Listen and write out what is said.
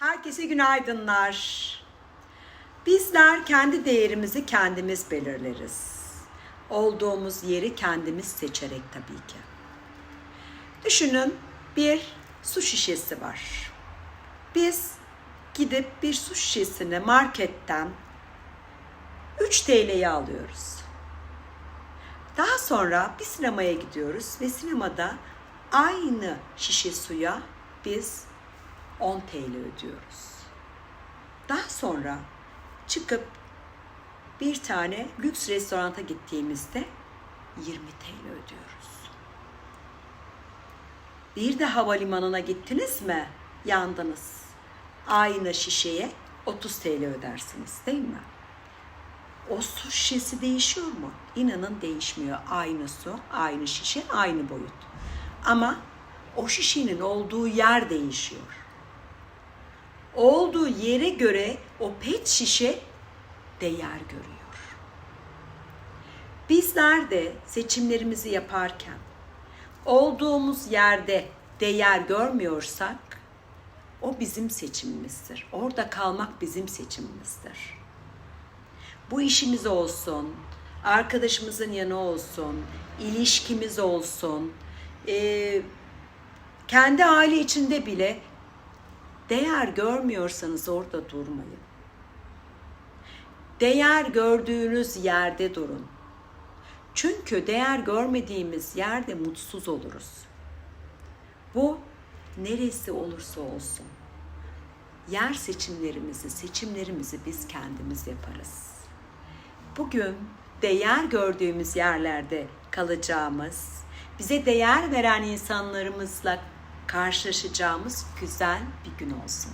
Herkese günaydınlar. Bizler kendi değerimizi kendimiz belirleriz. Olduğumuz yeri kendimiz seçerek tabii ki. Düşünün bir su şişesi var. Biz gidip bir su şişesini marketten 3 TL'ye alıyoruz. Daha sonra bir sinemaya gidiyoruz ve sinemada aynı şişe suya biz 10 TL ödüyoruz. Daha sonra çıkıp bir tane lüks restoranta gittiğimizde 20 TL ödüyoruz. Bir de havalimanına gittiniz mi? Yandınız. Aynı şişeye 30 TL ödersiniz değil mi? O su şişesi değişiyor mu? İnanın değişmiyor. Aynı su, aynı şişe, aynı boyut. Ama o şişenin olduğu yer değişiyor. Olduğu yere göre o pet şişe değer görüyor. Bizler de seçimlerimizi yaparken olduğumuz yerde değer görmüyorsak o bizim seçimimizdir. Orada kalmak bizim seçimimizdir. Bu işimiz olsun, arkadaşımızın yanı olsun, ilişkimiz olsun, eee, kendi aile içinde bile değer görmüyorsanız orada durmayın. Değer gördüğünüz yerde durun. Çünkü değer görmediğimiz yerde mutsuz oluruz. Bu neresi olursa olsun. Yer seçimlerimizi, seçimlerimizi biz kendimiz yaparız. Bugün değer gördüğümüz yerlerde kalacağımız, bize değer veren insanlarımızla karşılaşacağımız güzel bir gün olsun.